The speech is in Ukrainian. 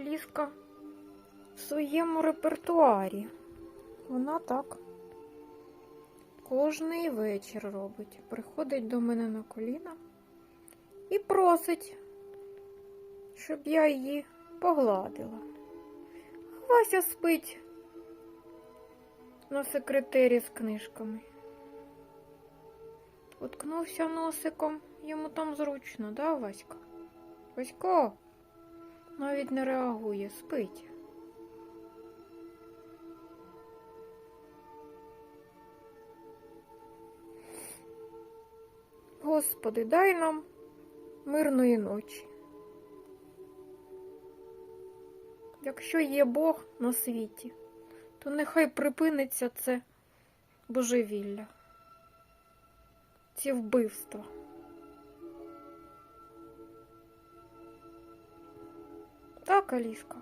Аліска в своєму репертуарі. Вона так кожний вечір робить. Приходить до мене на коліна і просить, щоб я її погладила. Вася спить на секретері з книжками. Уткнувся носиком, йому там зручно, да, Васька? Васько навіть не реагує, спить. Господи, дай нам мирної ночі. Якщо є Бог на світі, то нехай припиниться це божевілля, ці вбивства. Так, Аліска.